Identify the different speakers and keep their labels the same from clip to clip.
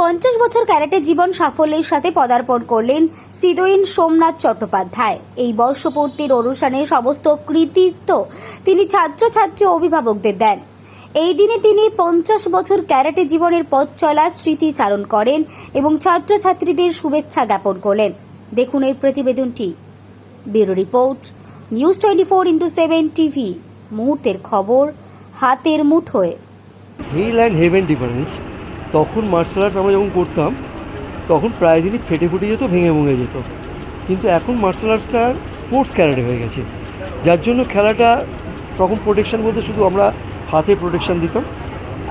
Speaker 1: পঞ্চাশ বছর ক্যারেটে জীবন সাফল্যের সাথে পদার্পণ করলেন সিদোইন সোমনাথ চট্টোপাধ্যায়। এই বর্ষপূর্তির অনুষ্ঠানে সমস্ত কৃতিত্ব তিনি ছাত্রছাত্রী অভিভাবকদের দেন। এই দিনে তিনি পঞ্চাশ বছর ক্যারেটে জীবনের পথ চলা স্মৃতিচারণ করেন এবং ছাত্রছাত্রীদের শুভেচ্ছা জ্ঞাপন করলেন। দেখুন এই প্রতিবেদনটি। Bureau report, news twenty four into seven TV. মুহূর্তের খবর, হাতের মুঠোয়।
Speaker 2: হিল অ্যান্ড হেভেন ডিফারেন্স তখন মার্শাল আর্টস আমরা যখন করতাম, তখন প্রায় দিনই ফেটে ফুটে যেত, ভেঙে ভেঙে যেত। কিন্তু এখন মার্শাল আর্টসটা স্পোর্টস ক্যারাটে হয়ে গেছে। যার জন্য খেলাটা তখন প্রোটেকশন বলতে শুধু আমরা হাতে প্রোটেকশান দিতাম।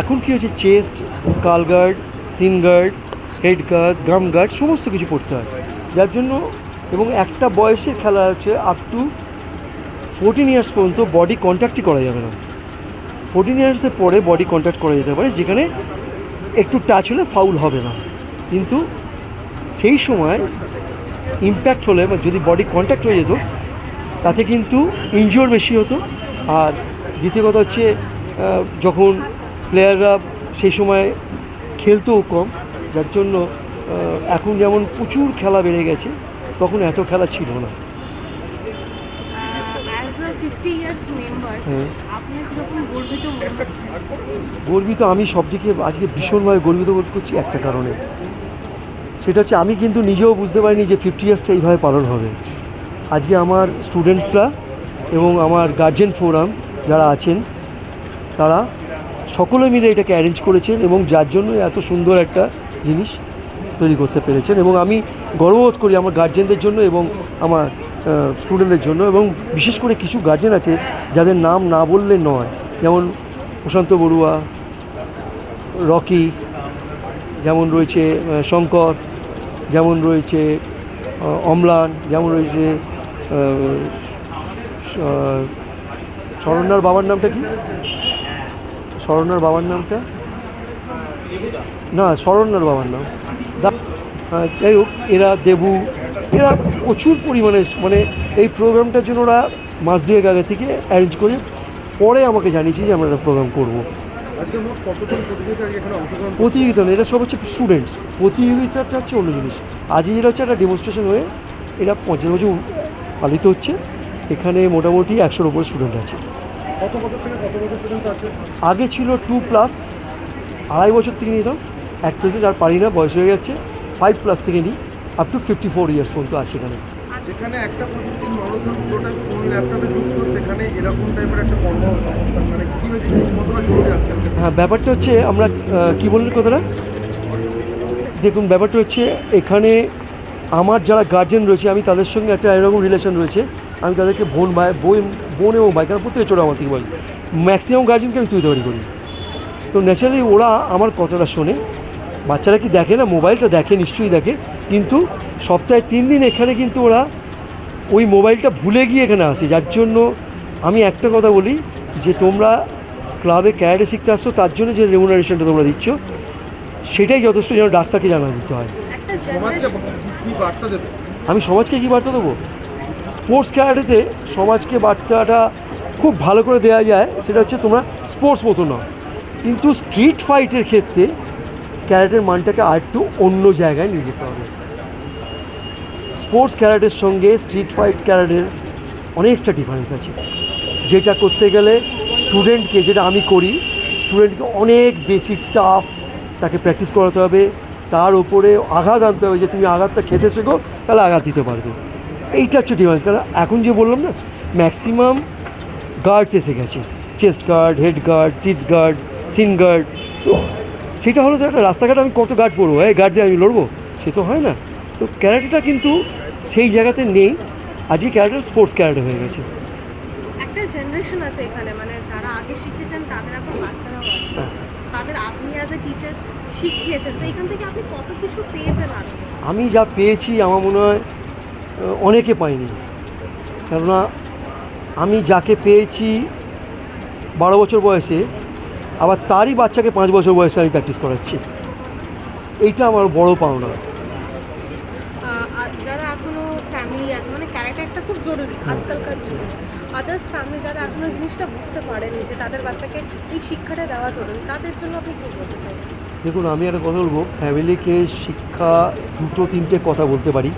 Speaker 2: এখন কি হচ্ছে chest skull guard shin guard head guard gum guard সমস্ত কিছু করতে হয়। যার জন্য এবং একটা বয়সের খেলা হচ্ছে আপ টু ফোরটিন ইয়ার্স পর্যন্ত বডি কন্ট্যাক্টই করা যাবে না। ফোরটিন ইয়ার্সের পরে বডি কন্ট্যাক্ট করা যেতে পারে, যেখানে একটু টাচ হলে ফাউল হবে না। কিন্তু সেই সময় ইম্প্যাক্ট হলে বা যদি বডি কন্ট্যাক্ট হয়ে যেত তাতে কিন্তু ইনজিওর বেশি হতো। আর দ্বিতীয় কথা হচ্ছে যখন প্লেয়াররা সেই সময় খেলতেও কম যার জন্য এখন যেমন প্রচুর খেলা বেড়ে গেছে তখন এত খেলা ছিল না।
Speaker 3: আপনার কীরকম গর্বিত মনে হচ্ছে?
Speaker 2: গর্বিত, আমি সবদিকে আজকে ভীষণভাবে গর্বিত বোধ করছি একটা কারণে। সেটা হচ্ছে আমি কিন্তু নিজেও বুঝতে পারিনি যে ফিফটি ইয়ার্সটা এইভাবে পালন হবে। আজকে আমার স্টুডেন্টসরা এবং আমার গার্জেন ফোরাম যারা আছেন, তারা সকলে মিলে এটাকে অ্যারেঞ্জ করেছেন এবং যার জন্য এত সুন্দর একটা জিনিস তৈরি করতে পেরেছেন এবং আমি গর্ববোধ করি আমার গার্জেনদের জন্য এবং আমার স্টুডেন্টদের জন্য এবং বিশেষ করে কিছু গার্জেন আছে যাদের নাম না বললে নয়। যেমন প্রশান্ত বড়ুয়া, রকি, যেমন রয়েছে শঙ্কর, যেমন রয়েছে অম্লান, যেমন রয়েছে শরণ্যার বাবার নামটা কি? শরণ্যার বাবার নামটা? না শরণ্যার বাবার নাম। যাই হোক, এরা দেবু। এরা প্রচুর পরিমাণে মানে এই প্রোগ্রামটার জন্য ওরা মাস দুয়েক আগে থেকে অ্যারেঞ্জ করে পরে আমাকে জানিয়েছি যে আমরা একটা প্রোগ্রাম করব।
Speaker 4: প্রতিযোগিতা
Speaker 2: না এটা সব হচ্ছে স্টুডেন্টস প্রতিযোগিতাটা হচ্ছে অন্য জিনিস। আজকে যেটা হচ্ছে একটা ডেমনস্ট্রেশন হয়ে এটা পঞ্চাশ বছর পালিত হচ্ছে। এখানে মোটামুটি একশোর ওপরে স্টুডেন্ট আছে। আগে ছিল টু প্লাস আড়াই বছর থেকে নিতাম। এক প্রেসেন্ট আর পারি না বয়স হয়ে যাচ্ছে। ফাইভ প্লাস থেকে নিই। Up to fifty four years পর্যন্ত আছে এখানে।
Speaker 4: যেখানে একটা প্রযুক্তির মনোযোগ পুরোটা ফোন ল্যাপটপে যুক্ত, সেখানে এরকম টাইপের একটা কর্ম মানে কি কতটা জরুরি আজকাল
Speaker 2: হ্যাঁ ব্যাপারটা হচ্ছে আমরা কি বললেন কথাটা? দেখুন, ব্যাপারটা হচ্ছে এখানে আমার যারা গার্জেন রয়েছে, আমি তাদের সঙ্গে একটা এরকম রিলেশন রয়েছে। আমি তাদেরকে বোন, ভাই, বোন বোন এবং ভাই, কারণ প্রত্যেকে ছোটো আমার থেকে বলি ম্যাক্সিমাম গার্জেনকে আমি তুই তৈরি করি। তো ন্যাচারালি ওরা আমার কথাটা শোনে। বাচ্চারা কি দেখে না? মোবাইলটা দেখে, নিশ্চয়ই দেখে। কিন্তু সপ্তাহে তিন দিন এখানে কিন্তু ওরা ওই মোবাইলটা ভুলে গিয়ে এখানে আসে। যার জন্য আমি একটা কথা বলি যে তোমরা ক্লাবে ক্যারাটে শিখতে আসছো তার জন্য যে রেমুনারেশনটা তোমরা দিচ্ছ সেটাই যথেষ্ট যেন ডাক্তারকে জানা দিতে হয়।
Speaker 3: একটা
Speaker 4: সমাজকে কি বার্তা
Speaker 2: আমি সমাজকে কী বার্তা দেবো? স্পোর্টস ক্যারাটেতে সমাজকে বার্তাটা খুব ভালো করে দেওয়া যায় সেটা হচ্ছে তোমরা স্পোর্টস মতো নয় কিন্তু স্ট্রিট ফাইটের ক্ষেত্রে ক্যারাটের মানটাকে আরেকটু অন্য জায়গায় নিয়ে যেতে হবে। স্পোর্টস ক্যারাটের সঙ্গে স্ট্রিট ফাইট ক্যারাটের অনেকটা ডিফারেন্স আছে। যেটা করতে গেলে স্টুডেন্টকে যেটা আমি করি স্টুডেন্টকে অনেক বেশি টাফ তাকে প্র্যাকটিস করাতে হবে। তার উপরে আঘাত আনতে হবে যে, তুমি আঘাতটা খেতে শেখো, তাহলে আঘাত দিতে পারবে। এইটা হচ্ছে ডিফারেন্স কারণ এখন যে বললাম না ম্যাক্সিমাম গার্ডস এসে গেছে। Chest guard head guard teeth guard shin guard তো সেটা হলো তো একটা রাস্তাঘাটে আমি কত গার্ড পরবো? হ্যাঁ গার্ড দিয়ে আমি লড়বো? সে তো হয় না। তো ক্যারাটেটা কিন্তু সেই জায়গাতে নেই। আজকে ক্যারাটে স্পোর্টস ক্যারাটে হয়ে গেছে।
Speaker 3: একটা জেনারেশন আছে এখানে মানে যারা আগে শিখেছেন তাদের এখন বাচ্চারাও আছে।
Speaker 2: হ্যাঁ।
Speaker 3: তাদের আপনি অ্যাজ এ টিচার শিখিয়েছেন তো এখান থেকে আপনি কত কিছু পেয়েছেন
Speaker 2: আমি যা পেয়েছি আমার মনে হয় অনেকে পাইনি কেননা আমি যাকে পেয়েছি বারো বছর বয়সে আবার তারই বাচ্চাকে পাঁচ বছর বয়সে আমি প্র্যাকটিস করাচ্ছি। এইটা আমার বড় পাওনা
Speaker 3: আহ, আর যারা এখনও ফ্যামিলি আছে মানে ক্যারেক্টার একটা খুব জরুরি আজকালকার যুগে। আদার্স ফ্যামিলি যারা এখনও জিনিসটা বুঝতে পারেনি যে তাদের বাচ্চাকে এই শিক্ষাটা দেওয়া জরুরি তাদের জন্য আপনি কী বলতে চাই
Speaker 2: দেখুন আমি একটা কথা বলব ফ্যামিলিকে শিক্ষা দুটো তিনটে কথা বলতে পারি।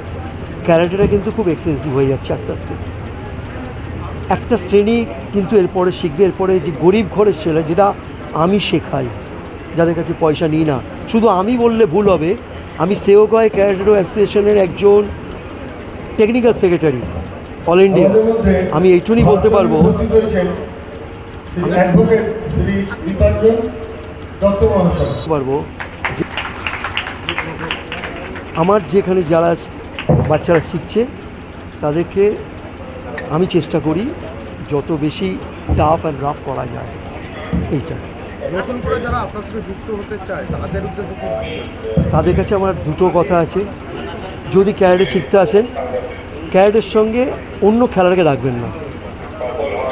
Speaker 2: ক্যারাটেটা কিন্তু খুব এক্সপেন্সিভ হয়ে যাচ্ছে আস্তে আস্তে। একটা শ্রেণি কিন্তু এরপরে শিখবে এরপরে যে গরিব ঘরের ছেলে যেটা আমি শেখাই যাদের কাছে পয়সা নিই না। শুধু আমি বললে ভুল হবে আমি সেওগয় ক্যারাটেরো অ্যাসোসিয়েশনের একজন টেকনিক্যাল সেক্রেটারি অল ইন্ডিয়া আমি এইটুকুনি বলতে পারব। পারব। আমার যেখানে যারা বাচ্চারা শিখছে তাদেরকে আমি চেষ্টা করি যত বেশি টাফ অ্যান্ড রাফ করা যায়। এইটা।
Speaker 4: নতুন করে যারা আপনার সাথে যুক্ত হতে চায় তাদের উদ্দেশ্যে
Speaker 2: তাদের কাছে আমার দুটো কথা আছে। যদি ক্যারেটে শিখতে আসেন, ক্যারেটের সঙ্গে অন্য খেলাটাকে রাখবেন না।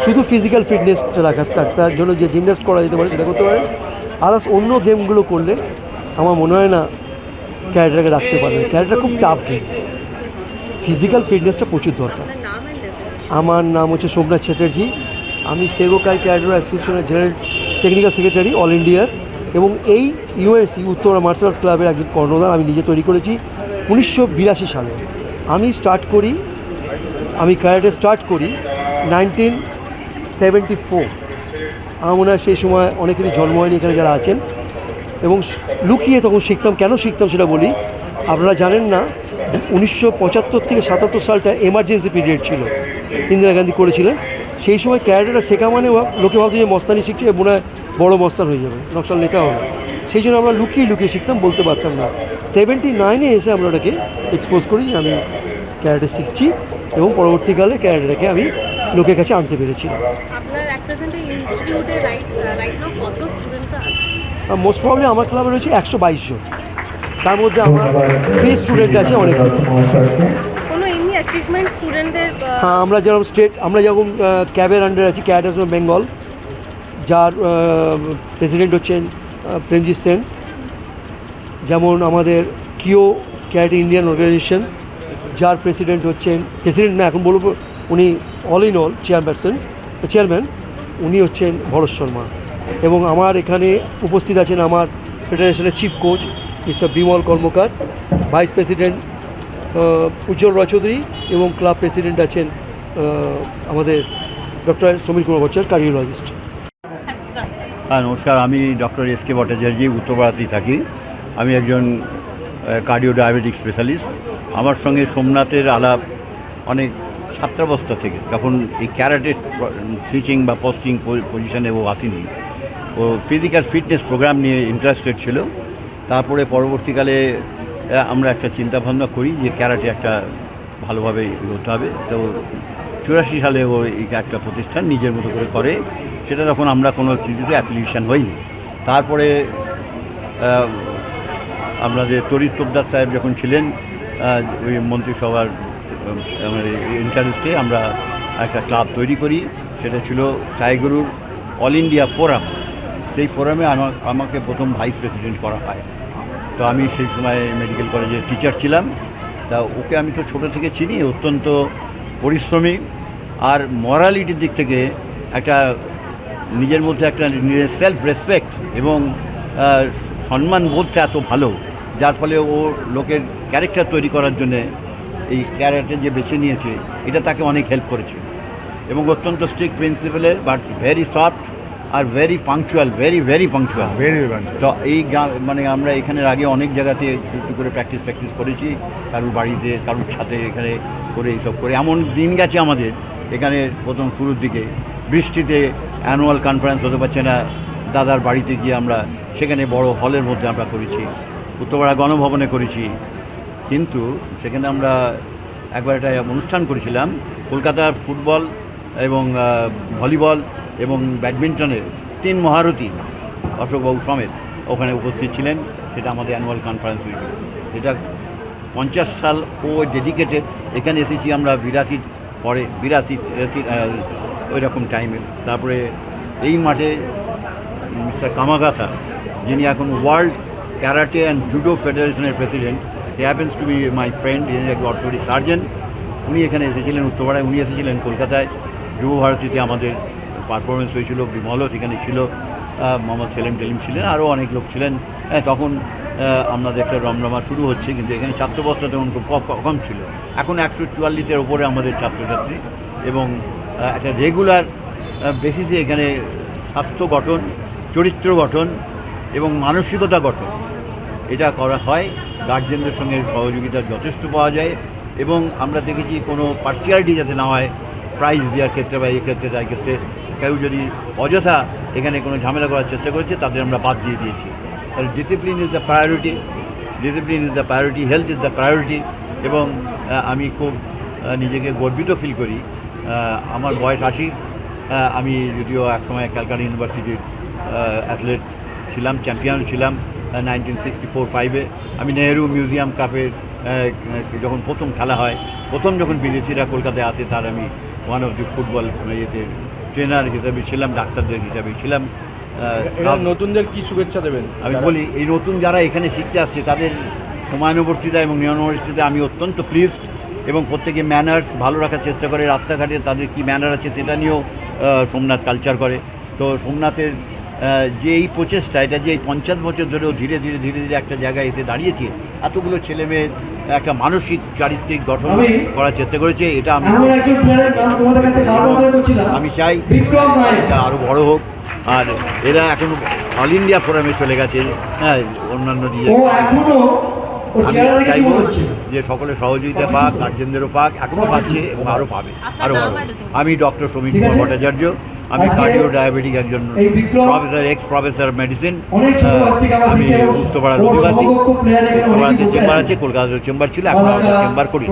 Speaker 2: শুধু ফিজিক্যাল ফিটনেসটা রাখার তার জন্য যে জিমনাস্ট করা যেতে পারে সেটা করতে পারেন। আদার্স অন্য গেমগুলো করলে আমার মনে হয় না ক্যারেটাকে রাখতে পারবেন। ক্যারেটটা খুব টাফ গেম ফিজিক্যাল ফিটনেসটা প্রচুর দরকার। আমার নাম হচ্ছে সোমনাথ চ্যাটার্জি। আমি সেগোকাই ক্যাডার অ্যাসোসিয়েশনের জেনারেল টেকনিক্যাল সেক্রেটারি অল ইন্ডিয়ার এবং এই ইউএসসি উত্তর মার্শাল আর্টস ক্লাবের একজন কর্ণধার আমি নিজে তৈরি করেছি। উনিশশো বিরাশি সালে। আমি স্টার্ট করি, আমি ক্যারাটে স্টার্ট করি নাইনটিন সেভেন্টি ফোর আমার মনে হয় সেই সময় অনেকেরই জন্ম হয়নি এখানে যারা আছেন। এবং লুকিয়ে তখন শিখতাম, কেন শিখতাম সেটা বলি। আপনারা জানেন না, উনিশশো পঁচাত্তর থেকে সাতাত্তর সালটা এমার্জেন্সি পিরিয়ড ছিল, ইন্দিরা গান্ধী করেছিলেন। সেই সময় ক্যারেটাটা শেখা মানে লোকে ভাবতো যে মস্তানি শিখছে, মনে হয় বড়ো মস্তান হয়ে যাবে, নকশাল নেতা হবে। সেই জন্য আমরা লুকিয়ে লুকিয়ে শিখতাম বলতে পারতাম না। সেভেন্টি নাইনে এসে আমরা ওটাকে এক্সপোজ করি যে আমি ক্যারেটে শিখছি এবং পরবর্তীকালে ক্যারেটাকে আমি লোকের কাছে আনতে পেরেছি।
Speaker 3: আপনার অ্যাট প্রেজেন্ট এই ইনস্টিটিউটে রাইট রাইট নাও কত স্টুডেন্টরা আছে?
Speaker 2: মোস্ট প্রবলি আমার ক্লাবে রয়েছে একশো বাইশ জন। তার মধ্যে আমার ফ্রি স্টুডেন্ট আছে অনেক। হ্যাঁ আমরা যেরকম স্টেট আমরা যেরকম ক্যাবের আন্ডার আছি ক্যাড অফ বেঙ্গল যার প্রেসিডেন্ট হচ্ছেন প্রেমজিৎ সেন, যেমন আমাদের কিও ক্যাট ইন্ডিয়ান অর্গানাইজেশন, যার প্রেসিডেন্ট হচ্ছেন, প্রেসিডেন্ট না, এখন বলব, উনি all in all chairperson, chairman, উনি হচ্ছেন ভরত শর্মা। এবং আমার এখানে উপস্থিত আছেন আমার ফেডারেশনের chief coach, mister Bimal Karmakar, vice president Ujjwal Roy Chowdhury এবং ক্লাব প্রেসিডেন্ট আছেন আমাদের ডক্টর সমীর কুমার ভট্টাচার্য কার্ডিওলজিস্ট।
Speaker 5: হ্যাঁ নমস্কার, আমি ডক্টর এস কে ভট্টাচার্য, উত্তরপাড়াতেই থাকি। আমি একজন কার্ডিও ডায়াবেটিক স্পেশালিস্ট। আমার সঙ্গে সোমনাথের আলাপ অনেক ছাত্রাবস্থা থেকে। যখন এই ক্যারাটের টিচিং বা পোস্টিং পজিশনে ও আসেনি, ও ফিজিক্যাল ফিটনেস প্রোগ্রাম নিয়ে ইন্টারেস্টেড ছিল। তারপরে পরবর্তীকালে আমরা একটা চিন্তাভাবনা করি যে ক্যারাটে একটা ভালোভাবে হতে হবে। তো চুরাশি সালে ও এই একটা প্রতিষ্ঠান নিজের মতো করে করে। সেটা তখন আমরা কোনো কিছুতে অ্যাফিলিয়েশন হইনি। তারপরে আহ, আমাদের তরিত তোবদার সাহেব যখন ছিলেন ওই মন্ত্রিসভার ইন্টারেস্টে আমরা একটা ক্লাব তৈরি করি। সেটা ছিল সাইগুরুর অল ইন্ডিয়া ফোরাম সেই ফোরামে আমাকে প্রথম ভাইস প্রেসিডেন্ট করা হয়। তো আমি সেই সময় মেডিকেল কলেজের টিচার ছিলাম। তা ওকে আমি তো ছোটো থেকে চিনি অত্যন্ত পরিশ্রমী। আর মরালিটির দিক থেকে একটা নিজের মধ্যে একটা নিজের সেলফ রেসপেক্ট এবং সম্মান বোধটা এত ভালো যার ফলে ও লোকের ক্যারেক্টার তৈরি করার জন্যে এই ক্যারেক্টার যে বেছে নিয়েছে এটা তাকে অনেক হেল্প করেছে। এবং অত্যন্ত স্ট্রিক্ট প্রিন্সিপালের but very soft R very punctual very very punctual very তো এই গা- মানে আমরা এখানের আগে অনেক জায়গাতে একটু করে প্র্যাকটিস প্র্যাকটিস করেছি কারুর বাড়িতে কারুর ছাদে এখানে করে এইসব করে। এমন দিন গেছে আমাদের এখানে প্রথম শুরুর দিকে বৃষ্টিতে অ্যানুয়াল কনফারেন্স হতে পারছে না। দাদার বাড়িতে গিয়ে আমরা সেখানে বড় হলের মধ্যে আমরা করেছি, উত্তরপাড়া গণভবনে করেছি। কিন্তু সেখানে আমরা একবার একটা অনুষ্ঠান করেছিলাম কলকাতার ফুটবল এবং ভলিবল এবং ব্যাডমিন্টনের তিন মহারথী অশোকবাবু সমেত ওখানে উপস্থিত ছিলেন, সেটা আমাদের অ্যানুয়াল কনফারেন্স হয়েছিল। এটা পঞ্চাশ সাল ও ডেডিকেটেড এখানে এসেছি আমরা বিরাশির পরে বিরাশি ওই রকম টাইমে তারপরে এই মাঠে মিস্টার কামাগাথা যিনি এখন ওয়ার্ল্ড ক্যারাটে অ্যান্ড জুডো ফেডারেশনের president he happens to be my friend ইনি এক অর্থোডি সার্জেন উনি এখানে এসেছিলেন উত্তরপাড়ায় উনি এসেছিলেন কলকাতায়। যুব ভারতীতে আমাদের পারফরমেন্স হয়েছিল বিমলও সেখানে ছিল মোহাম্মদ সেলিম টেলিম ছিলেন আরও অনেক লোক ছিলেন। হ্যাঁ, তখন আমাদের একটা রমরমা শুরু হচ্ছে কিন্তু এখানে ছাত্রবস্তা তখন খুব কম ছিল। এখন একশো চুয়াল্লিশের ওপরে আমাদের ছাত্রছাত্রী এবং একটা রেগুলার বেসিসে এখানে স্বাস্থ্য গঠন, চরিত্র গঠন এবং মানসিকতা গঠন। এটা করা হয়। গার্জেনদের সঙ্গে সহযোগিতা যথেষ্ট পাওয়া যায় এবং আমরা দেখেছি কোনো পার্সিয়ালিটি যাতে না হয় প্রাইজ দেওয়ার ক্ষেত্রে বা এই ক্ষেত্রে তাই ক্ষেত্রে কেউ যদি অযথা এখানে কোনো ঝামেলা করার চেষ্টা করেছে, তাদের আমরা বাদ দিয়ে দিয়েছি। তাহলে discipline is the priority discipline is the priority health is the priority এবং আমি খুব নিজেকে গর্বিত ফিল করি আমার বয়স আশি। আমি যদিও একসময় ক্যালকাটা ইউনিভার্সিটির অ্যাথলেট ছিলাম চ্যাম্পিয়ন ছিলাম নাইনটিন সিক্সটি ফোর ফাইভে আমি নেহেরু মিউজিয়াম কাপের যখন প্রথম খেলা হয় প্রথম যখন বিদেশিরা কলকাতায় আসে তার আমি ওয়ান অফ দি ফুটবল ইয়েতে ট্রেনার হিসাবে ছিলাম ডাক্তারদের হিসাবে ছিলাম।
Speaker 6: নতুনদের কি শুভেচ্ছা দেবেন?
Speaker 5: আমি বলি এই নতুন যারা এখানে শিখতে আসছে তাদের সময়ানুবর্তিতা এবং নিয়মানুবর্তিতা আমি অত্যন্ত প্লিজড এবং প্রত্যেকে ম্যানার্স ভালো রাখার চেষ্টা করে রাস্তাঘাটে তাদের কি ম্যানার আছে সেটা নিয়েও সোমনাথ কালচার করে। তো সোমনাথের যে এই প্রচেষ্টা এটা যে এই পঞ্চাশ বছর ধরেও ধীরে ধীরে ধীরে ধীরে একটা জায়গায় এসে দাঁড়িয়েছে এতগুলো ছেলে মেয়ের একটা মানসিক চারিত্রিক গঠন করার চেষ্টা করেছে এটা আমি আমি চাই এটা আরও বড় হোক। আর এরা এখন অল ইন্ডিয়া ফোরামে চলে গেছে। হ্যাঁ অন্যান্য দিয়ে আমি চাইব যে সকলে সহযোগিতা পাক গার্জেনদেরও পাক এখনও পাচ্ছে এবং আরও পাবে আরও ভালো আমি ডক্টর সমীর কুমার ভট্টাচার্য আমি কার্ডিও ডায়াবেটিক একজন প্রফেসর এক্স প্রফেসর মেডিসিন আমি উত্তরপাড়ার অধিবাসী। উত্তরপাড়াতে চেম্বার
Speaker 7: আছে।
Speaker 5: কলকাতার চেম্বার ছিল এখন চেম্বার করি।